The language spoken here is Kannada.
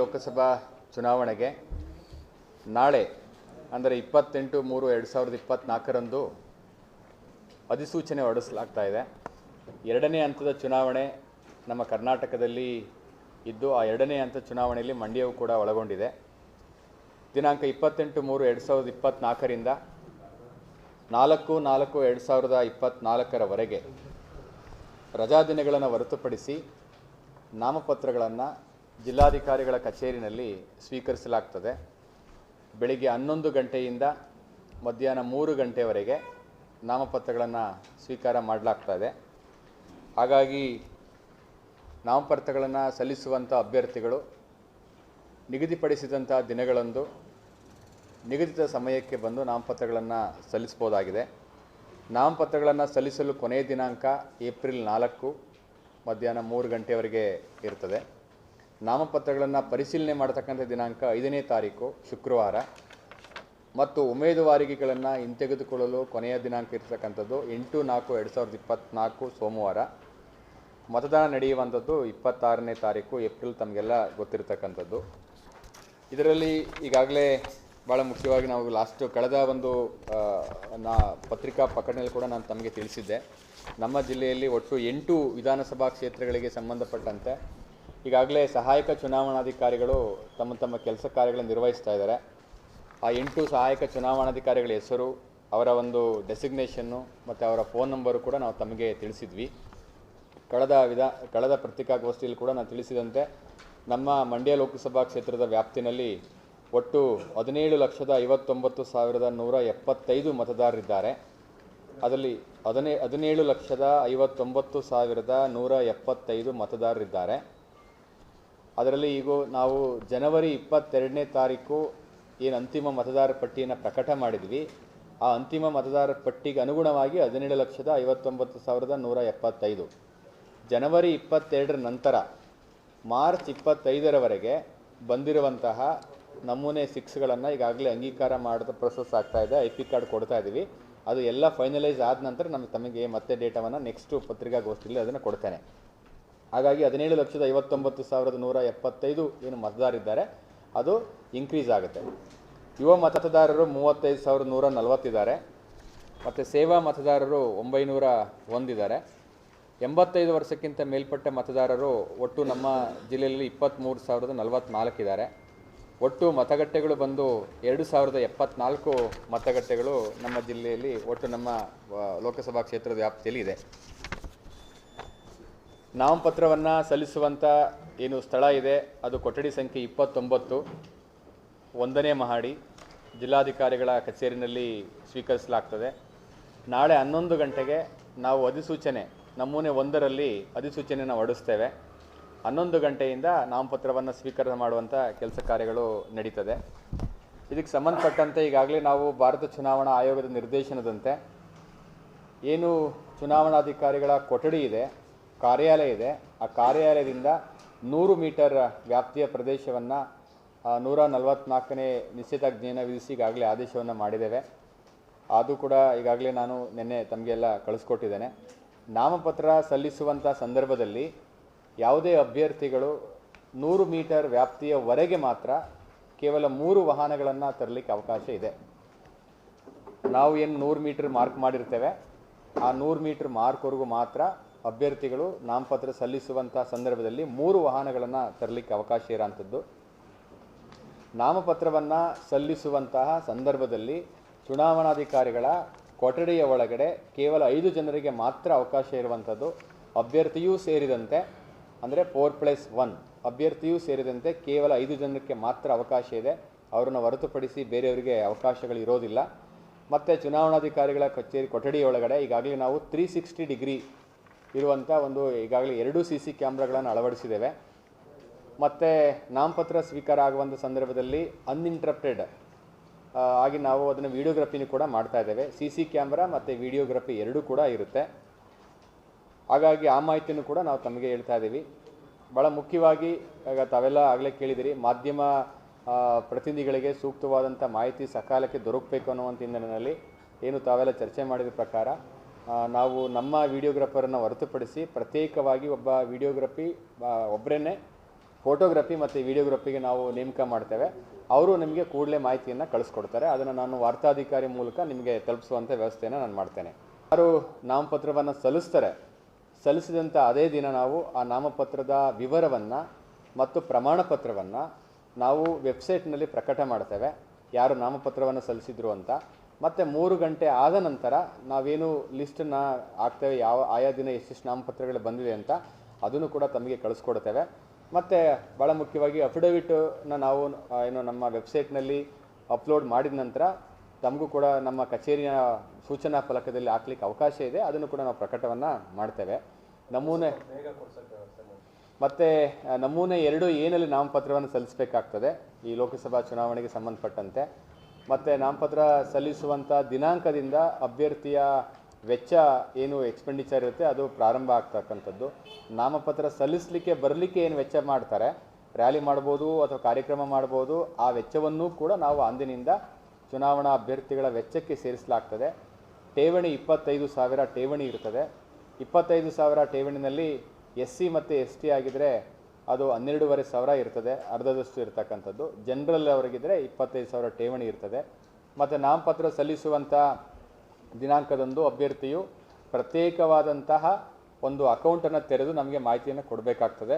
ಲೋಕಸಭಾ ಚುನಾವಣೆಗೆ ನಾಳೆ, ಅಂದರೆ ಇಪ್ಪತ್ತೆಂಟು ಮೂರು ಎರಡು ಸಾವಿರದ ಇಪ್ಪತ್ತ್ನಾಲ್ಕರಂದು ಅಧಿಸೂಚನೆ ಹೊರಡಿಸಲಾಗ್ತಾ ಇದೆ. ಎರಡನೇ ಹಂತದ ಚುನಾವಣೆ ನಮ್ಮ ಕರ್ನಾಟಕದಲ್ಲಿ ಇದ್ದು, ಆ ಎರಡನೇ ಹಂತ ಚುನಾವಣೆಯಲ್ಲಿ ಮಂಡ್ಯವು ಕೂಡ ಒಳಗೊಂಡಿದೆ. ದಿನಾಂಕ ಇಪ್ಪತ್ತೆಂಟು ಮೂರು ಎರಡು ಸಾವಿರದ ಇಪ್ಪತ್ತ್ನಾಲ್ಕರಿಂದ ನಾಲ್ಕು ನಾಲ್ಕು ಎರಡು ಸಾವಿರದ ಇಪ್ಪತ್ತ್ನಾಲ್ಕರವರೆಗೆ ರಜಾದಿನಗಳನ್ನು ಹೊರತುಪಡಿಸಿ ನಾಮಪತ್ರಗಳನ್ನು ಜಿಲ್ಲಾಧಿಕಾರಿಗಳ ಕಚೇರಿನಲ್ಲಿ ಸ್ವೀಕರಿಸಲಾಗ್ತದೆ. ಬೆಳಿಗ್ಗೆ ಹನ್ನೊಂದು ಗಂಟೆಯಿಂದ ಮಧ್ಯಾಹ್ನ ಮೂರು ಗಂಟೆವರೆಗೆ ನಾಮಪತ್ರಗಳನ್ನು ಸ್ವೀಕಾರ ಮಾಡಲಾಗ್ತಾ ಇದೆ. ಹಾಗಾಗಿ ನಾಮಪತ್ರಗಳನ್ನು ಸಲ್ಲಿಸುವಂಥ ಅಭ್ಯರ್ಥಿಗಳು ನಿಗದಿಪಡಿಸಿದಂಥ ದಿನಗಳಂದು, ನಿಗದಿತ ಸಮಯಕ್ಕೆ ಬಂದು ನಾಮಪತ್ರಗಳನ್ನು ಸಲ್ಲಿಸ್ಬೋದಾಗಿದೆ ನಾಮಪತ್ರಗಳನ್ನು ಸಲ್ಲಿಸಲು ಕೊನೆಯ ದಿನಾಂಕ ಏಪ್ರಿಲ್ ನಾಲ್ಕು, ಮಧ್ಯಾಹ್ನ ಮೂರು ಗಂಟೆವರೆಗೆ ಇರ್ತದೆ. ನಾಮಪತ್ರಗಳನ್ನು ಪರಿಶೀಲನೆ ಮಾಡತಕ್ಕಂಥ ದಿನಾಂಕ ಐದನೇ ತಾರೀಕು, ಶುಕ್ರವಾರ. ಮತ್ತು ಉಮೇದುವಾರಿಕೆಗಳನ್ನು ಹಿಂತೆಗೆದುಕೊಳ್ಳಲು ಕೊನೆಯ ದಿನಾಂಕ ಇರ್ತಕ್ಕಂಥದ್ದು ಎಂಟು ನಾಲ್ಕು ಎರಡು ಸಾವಿರದ ಇಪ್ಪತ್ತ್ನಾಲ್ಕು ಸೋಮವಾರ. ಮತದಾನ ನಡೆಯುವಂಥದ್ದು ಇಪ್ಪತ್ತಾರನೇ ತಾರೀಕು, ಏಪ್ರಿಲ್ ತಮಗೆಲ್ಲ ಗೊತ್ತಿರತಕ್ಕಂಥದ್ದು. ಇದರಲ್ಲಿ ಈಗಾಗಲೇ ಭಾಳ ಮುಖ್ಯವಾಗಿ ನಾವು ಲಾಸ್ಟ್ ಕಳೆದ ಒಂದು ನಾ ಪತ್ರಿಕಾ ಪ್ರಕಟಣೆಯಲ್ಲಿ ಕೂಡ ನಾನು ತಮಗೆ ತಿಳಿಸಿದ್ದೆ. ನಮ್ಮ ಜಿಲ್ಲೆಯಲ್ಲಿ ಒಟ್ಟು ಎಂಟು ವಿಧಾನಸಭಾ ಕ್ಷೇತ್ರಗಳಿಗೆ ಸಂಬಂಧಪಟ್ಟಂತೆ ಈಗಾಗಲೇ ಸಹಾಯಕ ಚುನಾವಣಾಧಿಕಾರಿಗಳು ತಮ್ಮ ತಮ್ಮ ಕೆಲಸ ಕಾರ್ಯಗಳನ್ನು ನಿರ್ವಹಿಸ್ತಾ ಇದ್ದಾರೆ. ಆ ಎಂಟು ಸಹಾಯಕ ಚುನಾವಣಾಧಿಕಾರಿಗಳ ಹೆಸರು, ಅವರ ಒಂದು ಡೆಸಿಗ್ನೇಷನ್ನು ಮತ್ತು ಅವರ ಫೋನ್ ನಂಬರು ಕೂಡ ನಾವು ತಮಗೆ ತಿಳಿಸಿದ್ವಿ. ಕಳೆದ ವಿಧ, ಕಳೆದ ಪತ್ರಿಕಾಗೋಷ್ಠಿಯಲ್ಲಿ ಕೂಡ ನಾನು ತಿಳಿಸಿದಂತೆ, ನಮ್ಮ ಮಂಡ್ಯ ಲೋಕಸಭಾ ಕ್ಷೇತ್ರದ ವ್ಯಾಪ್ತಿನಲ್ಲಿ ಒಟ್ಟು ಹದಿನೇಳು ಲಕ್ಷದ ಐವತ್ತೊಂಬತ್ತು ಸಾವಿರದ ನೂರ ಎಪ್ಪತ್ತೈದು ಮತದಾರರಿದ್ದಾರೆ. ಅದರಲ್ಲಿ ಹದಿನೇ, ಹದಿನೇಳು ಲಕ್ಷದ ಐವತ್ತೊಂಬತ್ತು ಸಾವಿರದ ನೂರ ಎಪ್ಪತ್ತೈದು ಮತದಾರರಿದ್ದಾರೆ. ಅದರಲ್ಲಿ ಈಗ ನಾವು ಜನವರಿ ಇಪ್ಪತ್ತೆರಡನೇ ತಾರೀಕು ಏನು ಅಂತಿಮ ಮತದಾರ ಪಟ್ಟಿಯನ್ನು ಪ್ರಕಟ ಮಾಡಿದ್ವಿ. ಆ ಅಂತಿಮ ಮತದಾರ ಪಟ್ಟಿಗೆ ಅನುಗುಣವಾಗಿ ಹದಿನೇಳು ಲಕ್ಷದ ಐವತ್ತೊಂಬತ್ತು ಸಾವಿರದ ನೂರ ಎಪ್ಪತ್ತೈದು. ಜನವರಿ ಇಪ್ಪತ್ತೆರಡರ ನಂತರ ಮಾರ್ಚ್ ಇಪ್ಪತ್ತೈದರವರೆಗೆ ಬಂದಿರುವಂತಹ ನಮೂನೆ ಸಿಕ್ಸ್ಗಳನ್ನು ಈಗಾಗಲೇ ಅಂಗೀಕಾರ ಮಾಡಿದ ಪ್ರೊಸೆಸ್ ಆಗ್ತಾ ಇದೆ. ಐ ಪಿ ಕಾರ್ಡ್ ಕೊಡ್ತಾ ಇದ್ದೀವಿ ಅದು ಎಲ್ಲ ಫೈನಲೈಸ್ ಆದ ನಂತರ ನಮಗೆ ತಮಗೆ ಮತ್ತೆ ಡೇಟಾವನ್ನು ನೆಕ್ಸ್ಟು ಪತ್ರಿಕಾಗೋಷ್ಠಿಯಲ್ಲಿ ಅದನ್ನು ಕೊಡ್ತೇನೆ. ಹಾಗಾಗಿ ಹದಿನೇಳು ಲಕ್ಷದ ಐವತ್ತೊಂಬತ್ತು ಸಾವಿರದ ನೂರ ಎಪ್ಪತ್ತೈದು ಏನು ಮತದಾರರಿದ್ದಾರೆ, ಅದು ಇನ್ಕ್ರೀಸ್ ಆಗುತ್ತೆ. ಯುವ ಮತದಾರರು ಮೂವತ್ತೈದು ಸಾವಿರದ ನೂರ ನಲವತ್ತಿದ್ದಾರೆ. ಮತ್ತು ಸೇವಾ ಮತದಾರರು ಒಂಬೈನೂರ ಒಂದಿದ್ದಾರೆ. ಎಂಬತ್ತೈದು ವರ್ಷಕ್ಕಿಂತ ಮೇಲ್ಪಟ್ಟ ಮತದಾರರು ಒಟ್ಟು ನಮ್ಮ ಜಿಲ್ಲೆಯಲ್ಲಿ ಇಪ್ಪತ್ತ್ಮೂರು ಸಾವಿರದ ನಲವತ್ತ್ನಾಲ್ಕಿದ್ದಾರೆ ಒಟ್ಟು ಮತಗಟ್ಟೆಗಳು ಬಂದು ಎರಡು ಸಾವಿರದ ಎಪ್ಪತ್ನಾಲ್ಕು ಮತಗಟ್ಟೆಗಳು ನಮ್ಮ ಜಿಲ್ಲೆಯಲ್ಲಿ ಒಟ್ಟು ನಮ್ಮ ಲೋಕಸಭಾ ಕ್ಷೇತ್ರದ ವ್ಯಾಪ್ತಿಯಲ್ಲಿ ಇದೆ. ನಾಮಪತ್ರವನ್ನು ಸಲ್ಲಿಸುವಂಥ ಏನು ಸ್ಥಳ ಇದೆ, ಅದು ಕೊಠಡಿ ಸಂಖ್ಯೆ ಇಪ್ಪತ್ತೊಂಬತ್ತು, ಒಂದನೇ ಮಹಡಿ, ಜಿಲ್ಲಾಧಿಕಾರಿಗಳ ಕಚೇರಿನಲ್ಲಿ ಸ್ವೀಕರಿಸಲಾಗ್ತದೆ. ನಾಳೆ ಹನ್ನೊಂದು ಗಂಟೆಗೆ ನಾವು ಅಧಿಸೂಚನೆ ನಮೂನೆ ಒಂದರಲ್ಲಿ ಅಧಿಸೂಚನೆಯನ್ನು ಹೊರಡಿಸ್ತೇವೆ. ಹನ್ನೊಂದು ಗಂಟೆಯಿಂದ ನಾಮಪತ್ರವನ್ನು ಸ್ವೀಕಾರ ಮಾಡುವಂಥ ಕೆಲಸ ಕಾರ್ಯಗಳು ನಡೀತದೆ. ಇದಕ್ಕೆ ಸಂಬಂಧಪಟ್ಟಂತೆ ಈಗಾಗಲೇ ನಾವು ಭಾರತ ಚುನಾವಣಾ ಆಯೋಗದ ನಿರ್ದೇಶನದಂತೆ, ಏನು ಚುನಾವಣಾಧಿಕಾರಿಗಳ ಕೊಠಡಿ ಇದೆ ಕಾರ್ಯಾಲಯ ಇದೆ. ಆ ಕಾರ್ಯಾಲಯದಿಂದ ನೂರು ಮೀಟರ್ ವ್ಯಾಪ್ತಿಯ ಪ್ರದೇಶವನ್ನು ನೂರ ನಲವತ್ತ್ನಾಲ್ಕನೇ ನಿಷೇಧಾಜ್ಞೆಯನ್ನು ವಿಧಿಸಿ ಈಗಾಗಲೇ ಆದೇಶವನ್ನು ಮಾಡಿದ್ದೇವೆ. ಅದು ಕೂಡ ಈಗಾಗಲೇ ನಾನು ನಿನ್ನೆ ತಮಗೆಲ್ಲ ಕಳಿಸ್ಕೊಟ್ಟಿದ್ದೇನೆ. ನಾಮಪತ್ರ ಸಲ್ಲಿಸುವಂಥ ಸಂದರ್ಭದಲ್ಲಿ ಯಾವುದೇ ಅಭ್ಯರ್ಥಿಗಳು ನೂರು ಮೀಟರ್ ವ್ಯಾಪ್ತಿಯವರೆಗೆ ಮಾತ್ರ ಕೇವಲ ಮೂರು ವಾಹನಗಳನ್ನು ತರಲಿಕ್ಕೆ ಅವಕಾಶ ಇದೆ. ನಾವು ಏನು ನೂರು ಮೀಟ್ರ್ ಮಾರ್ಕ್ ಮಾಡಿರ್ತೇವೆ. ಆ ನೂರು ಮೀಟ್ರ್ ಮಾರ್ಕ್ವರೆಗೂ ಮಾತ್ರ ಅಭ್ಯರ್ಥಿಗಳು ನಾಮಪತ್ರ ಸಲ್ಲಿಸುವಂಥ ಸಂದರ್ಭದಲ್ಲಿ ಮೂರು ವಾಹನಗಳನ್ನು ತರಲಿಕ್ಕೆ ಅವಕಾಶ ಇರೋಂಥದ್ದು. ನಾಮಪತ್ರವನ್ನು ಸಲ್ಲಿಸುವಂತಹ ಸಂದರ್ಭದಲ್ಲಿ ಚುನಾವಣಾಧಿಕಾರಿಗಳ ಕೊಠಡಿಯ ಒಳಗಡೆ ಕೇವಲ ಐದು ಜನರಿಗೆ ಮಾತ್ರ ಅವಕಾಶ ಇರುವಂಥದ್ದು. ಅಭ್ಯರ್ಥಿಯೂ ಸೇರಿದಂತೆ, ಅಂದರೆ ಫೋರ್ ಪ್ಲಸ್ ಒನ್ ಅಭ್ಯರ್ಥಿಯೂ ಸೇರಿದಂತೆ ಕೇವಲ ಐದು ಜನಕ್ಕೆ ಮಾತ್ರ ಅವಕಾಶ ಇದೆ. ಅವರನ್ನು ಹೊರತುಪಡಿಸಿ ಬೇರೆಯವರಿಗೆ ಅವಕಾಶಗಳು ಇರೋದಿಲ್ಲ. ಮತ್ತು ಚುನಾವಣಾಧಿಕಾರಿಗಳ ಕಚೇರಿ ಕೊಠಡಿಯೊಳಗಡೆ ಈಗಾಗಲೇ ನಾವು ತ್ರೀ ಸಿಕ್ಸ್ಟಿ ಡಿಗ್ರಿ ಇರುವಂಥ ಒಂದು ಈಗಾಗಲೇ ಎರಡು ಸಿ ಸಿ ಕ್ಯಾಮ್ರಾಗಳನ್ನು ಅಳವಡಿಸಿದ್ದೇವೆ. ಮತ್ತು ನಾಮಪತ್ರ ಸ್ವೀಕಾರ ಆಗುವಂಥ ಸಂದರ್ಭದಲ್ಲಿ ಅನ್ಇಂಟ್ರಪ್ಟೆಡ್ ಆಗಿ ನಾವು ಅದನ್ನು ವಿಡಿಯೋಗ್ರಫಿನೂ ಕೂಡ ಮಾಡ್ತಾ ಇದ್ದೇವೆ. ಸಿ ಸಿ ಕ್ಯಾಮ್ರಾ ಮತ್ತು ವೀಡಿಯೋಗ್ರಫಿ ಎರಡೂ ಕೂಡ ಇರುತ್ತೆ. ಹಾಗಾಗಿ ಆ ಮಾಹಿತಿಯನ್ನು ಕೂಡ ನಾವು ತಮಗೆ ಹೇಳ್ತಾ ಇದ್ದೀವಿ. ಭಾಳ ಮುಖ್ಯವಾಗಿ ಈಗ ತಾವೆಲ್ಲ ಆಗಲೇ ಕೇಳಿದಿರಿ, ಮಾಧ್ಯಮ ಪ್ರತಿನಿಧಿಗಳಿಗೆ ಸೂಕ್ತವಾದಂಥ ಮಾಹಿತಿ ಸಕಾಲಕ್ಕೆ ದೊರಕಬೇಕು ಅನ್ನುವಂಥ ಹಿನ್ನೆಲೆಯಲ್ಲಿ ಏನು ತಾವೆಲ್ಲ ಚರ್ಚೆ ಮಾಡಿದ ಪ್ರಕಾರ ನಾವು ನಮ್ಮ ವೀಡಿಯೋಗ್ರಾಫರನ್ನು ಹೊರತುಪಡಿಸಿ ಪ್ರತ್ಯೇಕವಾಗಿ ಒಬ್ಬ ವೀಡಿಯೋಗ್ರಫಿ ಒಬ್ಬರೇ ಫೋಟೋಗ್ರಫಿ ಮತ್ತು ವೀಡಿಯೋಗ್ರಫಿಗೆ ನಾವು ನೇಮಕ ಮಾಡ್ತೇವೆ. ಅವರು ನಿಮಗೆ ಕೂಡಲೇ ಮಾಹಿತಿಯನ್ನು ಕಳಿಸ್ಕೊಡ್ತಾರೆ. ಅದನ್ನು ನಾನು ವಾರ್ತಾಧಿಕಾರಿ ಮೂಲಕ ನಿಮಗೆ ತಲುಪಿಸುವಂಥ ವ್ಯವಸ್ಥೆಯನ್ನು ನಾನು ಮಾಡ್ತೇನೆ. ಯಾರು ನಾಮಪತ್ರವನ್ನು ಸಲ್ಲಿಸ್ತಾರೆ ಸಲ್ಲಿಸಿದಂಥ ಅದೇ ದಿನ ನಾವು ಆ ನಾಮಪತ್ರದ ವಿವರವನ್ನು ಮತ್ತು ಪ್ರಮಾಣ ಪತ್ರವನ್ನು ನಾವು ವೆಬ್ಸೈಟ್ನಲ್ಲಿ ಪ್ರಕಟ ಮಾಡ್ತೇವೆ. ಯಾರು ನಾಮಪತ್ರವನ್ನು ಸಲ್ಲಿಸಿದ್ರು ಅಂತ ಮತ್ತು ಮೂರು ಗಂಟೆ ಆದ ನಂತರ ನಾವೇನು ಲಿಸ್ಟನ್ನ ಹಾಕ್ತೇವೆ, ಯಾವ ಆಯಾ ದಿನ ಎಷ್ಟೆಷ್ಟು ನಾಮಪತ್ರಗಳು ಬಂದಿದೆ ಅಂತ ಅದನ್ನು ಕೂಡ ತಮಗೆ ಕಳಿಸ್ಕೊಡ್ತೇವೆ. ಮತ್ತು ಭಾಳ ಮುಖ್ಯವಾಗಿ ಅಫಿಡವಿಟನ್ನ ನಾವು ಏನು ನಮ್ಮ ವೆಬ್ಸೈಟ್ನಲ್ಲಿ ಅಪ್ಲೋಡ್ ಮಾಡಿದ ನಂತರ ತಮಗೂ ಕೂಡ ನಮ್ಮ ಕಚೇರಿಯ ಸೂಚನಾ ಫಲಕದಲ್ಲಿ ಹಾಕ್ಲಿಕ್ಕೆ ಅವಕಾಶ ಇದೆ. ಅದನ್ನು ಕೂಡ ನಾವು ಪ್ರಕಟವನ್ನು ಮಾಡ್ತೇವೆ. ನಮೂನೆ ಮತ್ತು ನಮೂನೆ ಎರಡು ಏನಲ್ಲಿ ನಾಮಪತ್ರವನ್ನು ಸಲ್ಲಿಸಬೇಕಾಗ್ತದೆ. ಈ ಲೋಕಸಭಾ ಚುನಾವಣೆಗೆ ಸಂಬಂಧಪಟ್ಟಂತೆ. ಮತ್ತು ನಾಮಪತ್ರ ಸಲ್ಲಿಸುವಂಥ ದಿನಾಂಕದಿಂದ ಅಭ್ಯರ್ಥಿಯ ವೆಚ್ಚ ಏನು ಎಕ್ಸ್ಪೆಂಡಿಚರ್ ಇರುತ್ತೆ ಅದು ಪ್ರಾರಂಭ ಆಗ್ತಕ್ಕಂಥದ್ದು. ನಾಮಪತ್ರ ಸಲ್ಲಿಸಲಿಕ್ಕೆ ಬರಲಿಕ್ಕೆ ಏನು ವೆಚ್ಚ ಮಾಡ್ತಾರೆ? ರ್ಯಾಲಿ ಮಾಡ್ಬೋದು ಅಥವಾ ಕಾರ್ಯಕ್ರಮ ಮಾಡ್ಬೋದು, ಆ ವೆಚ್ಚವನ್ನೂ ಕೂಡ ನಾವು ಅಂದಿನಿಂದ ಚುನಾವಣಾ ಅಭ್ಯರ್ಥಿಗಳ ವೆಚ್ಚಕ್ಕೆ ಸೇರಿಸಲಾಗ್ತದೆ. ಠೇವಣಿ ಇಪ್ಪತ್ತೈದು ಸಾವಿರ ಠೇವಣಿ ಇರ್ತದೆ. ಇಪ್ಪತ್ತೈದು ಸಾವಿರ ಠೇವಣಿನಲ್ಲಿ ಎಸ್ ಸಿ ಮತ್ತು ಎಸ್ ಟಿ ಆಗಿದ್ದರೆ ಅದು ಹನ್ನೆರಡೂವರೆ ಸಾವಿರ ಇರ್ತದೆ, ಅರ್ಧದಷ್ಟು ಇರ್ತಕ್ಕಂಥದ್ದು. ಜನರಲ್ ಅವರಿಗಿದ್ರೆ ಇಪ್ಪತ್ತೈದು ಸಾವಿರ ಠೇವಣಿ ಇರ್ತದೆ. ಮತ್ತು ನಾಮಪತ್ರ ಸಲ್ಲಿಸುವಂಥ ದಿನಾಂಕದಂದು ಅಭ್ಯರ್ಥಿಯು ಪ್ರತ್ಯೇಕವಾದಂತಹ ಒಂದು ಅಕೌಂಟನ್ನು ತೆರೆದು ನಮಗೆ ಮಾಹಿತಿಯನ್ನು ಕೊಡಬೇಕಾಗ್ತದೆ.